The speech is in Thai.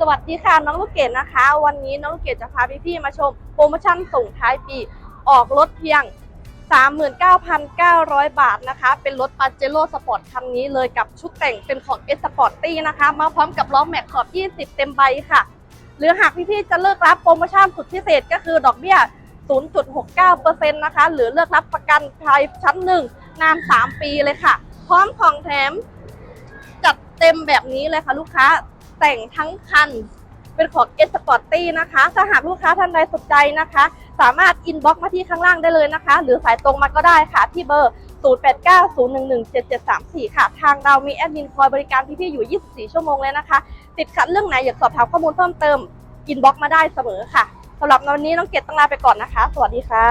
สวัสดีค่ะน้องลูกเกดนะคะ วันนี้น้องลูกเกดจะพาพี่ๆมาชม โปรโมชั่นส่งท้ายปีออกรถเพียง 39,900 บาทนะคะ เป็นรถปาเจโร่สปอร์ตคันนี้เลยกับชุดแต่งเป็นของเอสปอร์ตตี้นะคะ มาพร้อมกับล้อแม็กขอบ 20 เต็มใบค่ะ หรือหากพี่ๆจะเลือกรับโปรโมชั่นสุดพิเศษก็คือดอกเบี้ย 0.69%นะคะ หรือเลือกรับประกันภัยชั้นหนึ่งนาน 3 ปีเลยค่ะ พร้อมของแถมจัดเต็มแบบนี้เลยค่ะลูกค้า แต่งทั้งคัน เป็นของ S Sporty นะคะ ถ้าหากลูกค้าท่านใดสนใจนะคะ สามารถอินบ็อกซ์มาที่ข้างล่างได้เลยนะคะ หรือสายตรงมาก็ได้ค่ะ ที่เบอร์ 0890117734 ค่ะ ทางเรามีแอดมินคอยบริการพี่ๆอยู่ 24 ชั่วโมงเลยนะคะ ติดขัดเรื่องไหนอยากสอบถามข้อมูลเพิ่มเติมอินบ็อกซ์มาได้เสมอค่ะสำหรับวันนี้น้องเกดต้องลาไปก่อนนะคะ สวัสดีค่ะ